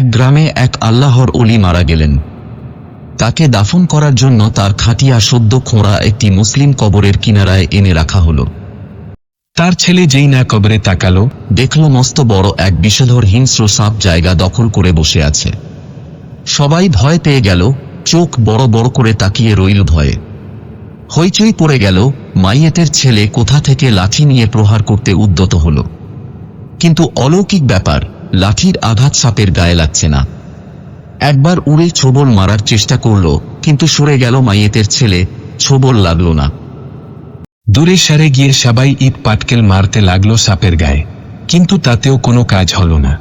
এক গ্রামে এক আল্লাহর অলি মারা গেলেন। তাকে দাফন করার জন্য তার খাটিয়া সদ্য খোঁড়া একটি মুসলিম কবরের কিনারায় এনে রাখা হল। তার ছেলে যেই না কবরে তাকালো, দেখল মস্ত বড় এক বিষধর হিংস্র সাপ জায়গা দখল করে বসে আছে। সবাই ভয় পেয়ে গেল, চোখ বড় বড় করে তাকিয়ে রইল ভয়ে। হইচই পড়ে গেল, মাইয়েতের ছেলে কোথা থেকে লাঠি নিয়ে প্রহার করতে উদ্যত হল। কিন্তু অলৌকিক ব্যাপার লাঠির আঘাত সাপের গায়ে লাগছে না। একবার উড়ে ছোবল মারার চেষ্টা করল, কিন্তু সরে গেল মাইয়েতের ছেলে, ছোবল লাগল না। দূরে সারে গিয়ে সবাই ইট পাটকেল মারতে লাগল সাপের গায়ে, কিন্তু তাতেও কোনো কাজ হল না।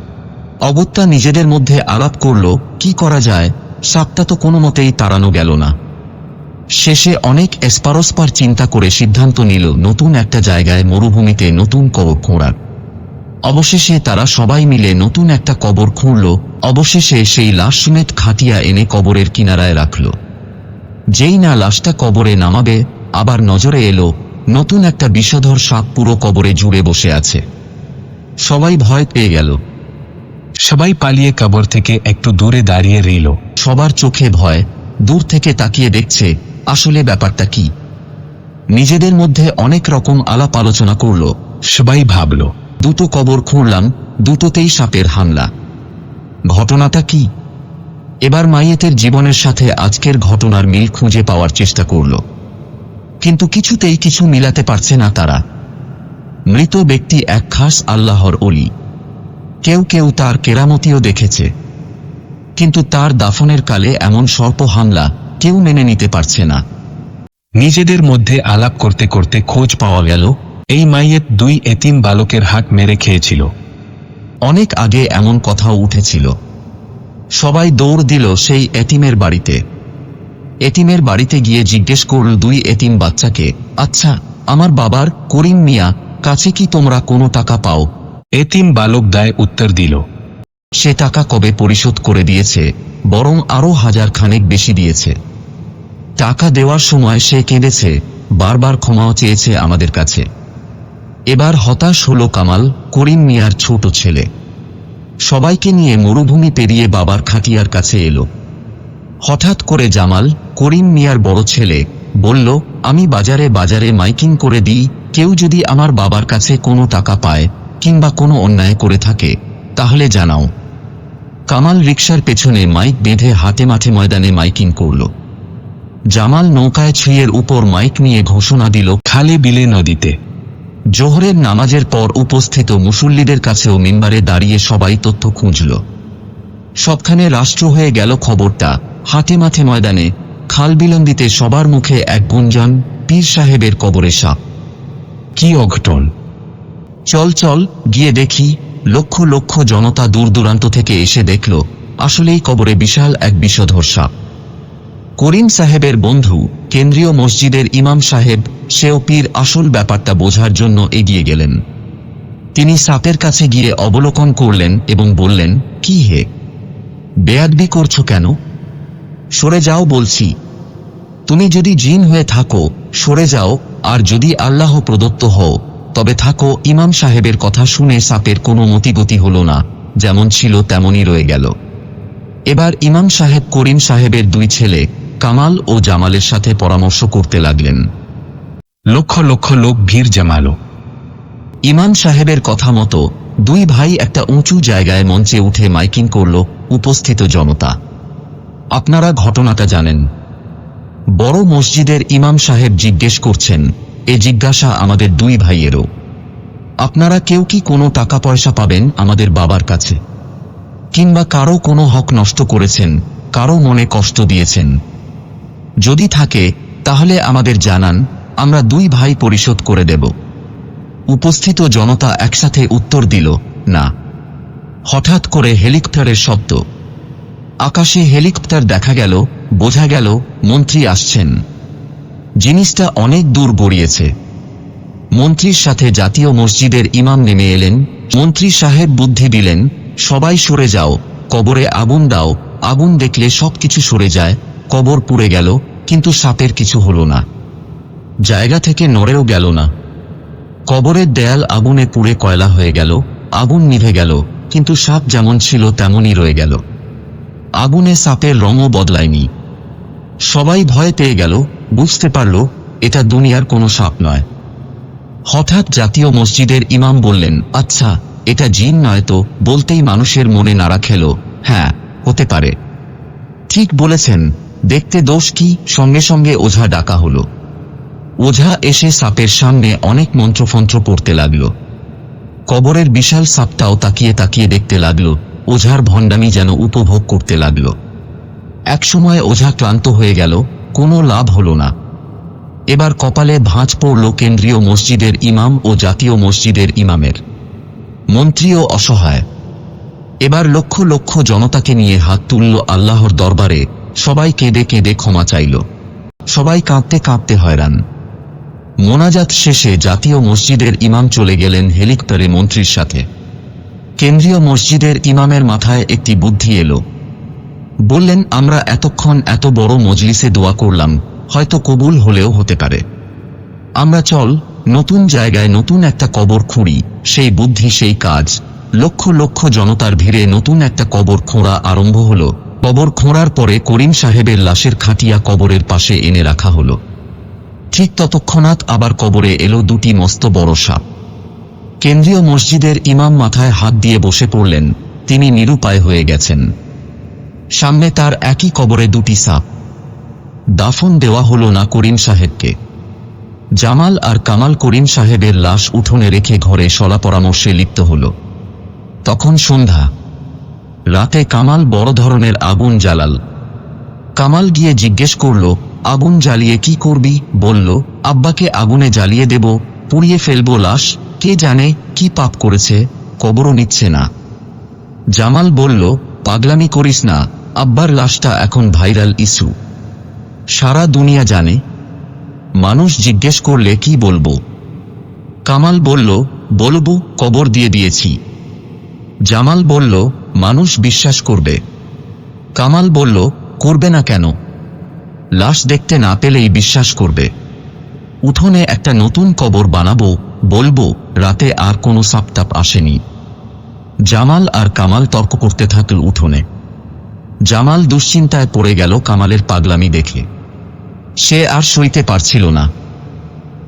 অগত্যা নিজেদের মধ্যে আলাপ করল, কি করা যায়? সাপটা তো কোনো মতেই তাড়ানো গেল না। শেষে অনেক এসপারস্পার চিন্তা করে সিদ্ধান্ত নিল, নতুন একটা জায়গায় মরুভূমিতে নতুন কবর খোঁড়ার। অবশেষে তারা সবাই মিলে নতুন একটা কবর খুঁড়ল। অবশেষে সেই লাশ সমেত খাটিয়া এনে কবরের কিনারায় রাখল। যেই না লাশটা কবরে নামাবে আবার নজরে এলো নতুন একটা বিষধর সাপ পুরো কবরে জুড়ে বসে আছে। সবাই ভয় পেয়ে গেল। সবাই পালিয়ে কবর থেকে একটু দূরে দাঁড়িয়ে রইল। সবার চোখে ভয় দূর থেকে তাকিয়ে দেখছে আসলে ব্যাপারটা কি। নিজেদের মধ্যে অনেক রকম আলাপ আলোচনা করল। সবাই ভাবল দুটো কবর খুঁড়লাম, দুটোতেই সাপের হামলা। ঘটনাটা কি? এবার মাইয়েতের জীবনের সাথে আজকের ঘটনার মিল খুঁজে পাওয়ার চেষ্টা করল। কিন্তু কিছুতেই কিছু মিলাতে পারছে না তারা। মৃত ব্যক্তি এক খাস আল্লাহর অলি। কেউ কেউ তার কেরামতিও দেখেছে। কিন্তু তার দাফনের কালে এমন সর্প হামলা কেউ মেনে নিতে পারছে না। নিজেদের মধ্যে আলাপ করতে করতে খোঁজ পাওয়া গেল এই মাইয়েত দুই এতিম বালকের হাত মেরে খেয়েছিল। অনেক আগে এমন কথাও উঠেছিল। সবাই দৌড় দিল সেই এতিমের বাড়িতে। এতিমের বাড়িতে গিয়ে জিজ্ঞেস করল দুই এতিম বাচ্চাকে আচ্ছা আমার বাবার করিম মিয়া, কাছে কি তোমরা কোনো টাকা পাও? এতিম বালক দায় উত্তর দিল, সে টাকা কবে পরিশোধ করে দিয়েছে, বরং আরও হাজার খানেক বেশি দিয়েছে। টাকা দেওয়ার সময় সে কেঁদেছে, বারবার ক্ষমাও চেয়েছে আমাদের কাছে। এবার হতাশ হলো কামাল, করিম মিয়ার ছোট ছেলে। সবাইকে নিয়ে মরুভূমি পেরিয়ে বাবার খাটিয়ার কাছে এলো। হঠাৎ করে জামাল, করিম মিয়ার বড় ছেলে, বলল, আমি বাজারে বাজারে মাইকিং করে দিই, কেউ যদি আমার বাবার কাছে কোনো টাকা পায়, কিংবা কোনো অন্যায় করে থাকে, তাহলে জানাও। কামাল রিকশার পেছনে মাইক বেঁধে হাতে মাঠে ময়দানে মাইকিং করল। জামাল নৌকায় ছুঁয়ের উপর মাইক নিয়ে ঘোষণা দিল, খালে বিলে নদীতে। জোহরের নামাজের পর উপস্থিত মুসল্লিদের কাছেও মিম্বারে দাঁড়িয়ে সবাই তথ্য খুঁজল। সবখানে রাষ্ট্র হয়ে গেল খবরটা। হাতে মাঠে ময়দানে খাল বিলন্দিতে সবার মুখে এক গুঞ্জন পীর সাহেবের কবরে সাপ। কি অঘটন? চল চল, গিয়ে দেখি। লক্ষ লক্ষ জনতা দূর দূরান্ত থেকে এসে দেখল, আসলেই কবরে বিশাল এক বিষধর সাপ। করিম সাহেবের বন্ধু, কেন্দ্রীয় মসজিদের ইমাম সাহেব, সেও পীর আসল ব্যাপারটা বোঝার জন্য এগিয়ে গেলেন। তিনি সাপের কাছে গিয়ে অবলোকন করলেন এবং বললেন, কি হে? বেয়াদবি করছ কেন? সরে যাও বলছি। তুমি যদি জিন হয়ে থাকো, সরে যাও, আর যদি আল্লাহ প্রদত্ত হও, তবে থাকো, ইমাম সাহেবের কথা শুনে সাপের কোনো মতিগতি হল না, যেমন ছিল তেমনই রয়ে গেল। এবার ইমাম সাহেব করিম সাহেবের দুই ছেলে কামাল ও জামালের সাথে পরামর্শ করতে লাগলেন। লক্ষ লক্ষ লোক ভিড় জমালো। ইমাম সাহেবের কথা মতো দুই ভাই একটা উঁচু জায়গায় মঞ্চে উঠে মাইকিং করল উপস্থিত জনতা। আপনারা ঘটনাটা জানেন। বড় মসজিদের ইমাম সাহেব জিজ্ঞেস করছেন, এ জিজ্ঞাসা আমাদের দুই ভাইয়েরও। আপনারা কেউ কি কোনো টাকা পয়সা পাবেন আমাদের বাবার কাছে? কিংবা কারও কোনো হক নষ্ট করেছেন, কারও মনে কষ্ট দিয়েছেন? যদি থাকে, তাহলে আমাদের জানান, আমরা দুই ভাই পরিশোধ করে দেব। উপস্থিত জনতা একসাথে উত্তর দিল, না। হঠাৎ করে হেলিকপ্টারের শব্দ। আকাশে হেলিকপ্টার দেখা গেল, বোঝা গেল, মন্ত্রী আসছেন। জিনিসটা অনেক দূর গড়িয়েছে। মন্ত্রীর সাথে জাতীয় মসজিদের ইমাম নেমে এলেন, মন্ত্রী সাহেব বুদ্ধি দিলেন, সবাই সরে যাও, কবরে আগুন দাও, আগুন দেখলে সবকিছু সরে যায়, কবর পুড়ে গেল। কিন্তু সাপের কিছু হলো না। জায়গা থেকে নড়েও গেল না। কবরের দেয়াল আগুনে পুড়ে কয়লা হয়ে গেল, আগুন নিভে গেল, কিন্তু সাপ যেমন ছিল তেমনই রয়ে গেল। আগুনে সাপের রঙও বদলায়নি। সবাই ভয় পেয়ে গেল, বুঝতে পারল, এটা দুনিয়ার কোনো সাপ নয়। হঠাৎ জাতীয় মসজিদের ইমাম বললেন আচ্ছা এটা জিন নয় তো, বলতেই মানুষের মনে নাড়া খেল। হ্যাঁ হতে পারে। ঠিক বলেছেন দেখতে দোষ কি? সঙ্গে সঙ্গে ওঝা ডাকা হলো। ওঝা এসে সাপের সামনে অনেক মন্ত্রফন্ত্র পড়তে লাগল। কবরের বিশাল সাপটাও তাকিয়ে তাকিয়ে দেখতে লাগল, ওঝার ভণ্ডামি যেন উপভোগ করতে লাগল। একসময় ওঝা ক্লান্ত হয়ে গেল, কোনো লাভ হল না। এবার কপালে ভাঁজ পড়ল কেন্দ্রীয় মসজিদের ইমাম ও জাতীয় মসজিদের ইমামের। মন্ত্রীও অসহায়। এবার লক্ষ লক্ষ জনতাকে নিয়ে হাত তুলল আল্লাহর দরবারে সবাই কেঁদে কেঁদে ক্ষমা চাইল। সবাই কাঁদতে কাঁদতে হয়রান। মোনাজাত শেষে জাতীয় মসজিদের ইমাম চলে গেলেন হেলিকপ্টারে মন্ত্রীর সাথে। কেন্দ্রীয় মসজিদের ইমামের মাথায় একটি বুদ্ধি এলো। বললেন, আমরা এতক্ষণ এত বড় মজলিসে দোয়া করলাম, হয়তো কবুল হলেও হতে পারে। আমরা চল, নতুন জায়গায় নতুন একটা কবর খুঁড়ি, সেই বুদ্ধি, সেই কাজ। লক্ষ লক্ষ জনতার ভিড়ে নতুন একটা কবর খোঁড়া আরম্ভ হলো। কবর খোঁড়ার পরে করিম সাহেবের লাশের খাটিয়া কবরের পাশে এনে রাখা হল। ঠিক ততক্ষণাৎ আবার কবরে এলো দুটি মস্ত বড় সাপ। কেন্দ্রীয় মসজিদের ইমাম মাথায় হাত দিয়ে বসে পড়লেন, তিনি নিরুপায় হয়ে গেছেন। সামনে তার একই কবরে দুটি সাপ। দাফন দেওয়া হল না করিম সাহেবকে। জামাল আর কামাল করিম সাহেবের লাশ উঠোনে রেখে ঘরে সলা পরামর্শে লিপ্ত হল। তখন সন্ধ্যা রাতে কামাল বড় ধরনের আগুন জ্বালাল। কামাল গিয়ে জিজ্ঞেস করল, আগুন জ্বালিয়ে কি করবি? বলল, আব্বাকে আগুনে জ্বালিয়ে দেব, পুড়িয়ে ফেলব লাশ, কে জানে কি পাপ করেছে, কবরও নিচ্ছে না। জামাল বলল, পাগলামি করিস না, আব্বার লাশটা এখন ভাইরাল ইস্যু। সারা দুনিয়া জানে। মানুষ জিজ্ঞেস করলে, কি বলব? কামাল বলল, বলব, কবর দিয়ে দিয়েছি। জামাল বলল মানুষ বিশ্বাস করবে। কামাল বলল, করবে না কেন? লাশ দেখতে না পেলেই বিশ্বাস করবে। উঠোনে একটা নতুন কবর বানাবো, বলব, রাতে আর কোনো সাপটাপ আসেনি। জামাল আর কামাল তর্ক করতে থাকল উঠোনে। জামাল দুশ্চিন্তায় পড়ে গেল কামালের পাগলামি দেখে। সে আর সইতে পারছিল না।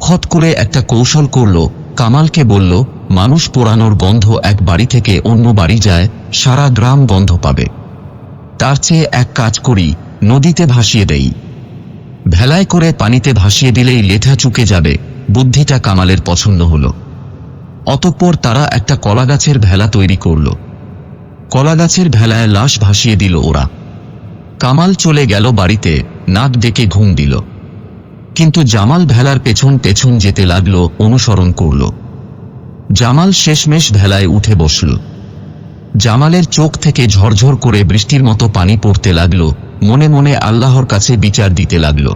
হট করে একটা কৌশল করল, কামালকে বলল, মানুষ পোড়ানোর গন্ধ এক বাড়ি থেকে অন্য বাড়ি যায় সারা গ্রাম গন্ধ পাবে। তার চেয়ে এক কাজ করি, নদীতে ভাসিয়ে দেই। ভেলায় করে পানিতে ভাসিয়ে দিলেই লেঠা চুকে যাবে, বুদ্ধিটা কামালের পছন্দ হল। অতঃপর তারা একটা কলাগাছের ভেলা তৈরি করল। কলাগাছের ভেলায় লাশ ভাসিয়ে দিল ওরা। কামাল চলে গেল বাড়িতে, নাক ডেকে ঘুম দিল। কিন্তু জামাল ভেলার পেছন পেছন যেতে লাগল, অনুসরণ করল। জামাল শেষমেশ ভেলায় উঠে বসল। জামালের চোখ থেকে ঝরঝর করে বৃষ্টির মতো পানি পড়তে লাগল। মনে মনে আল্লাহর কাছে বিচার দিতে লাগল।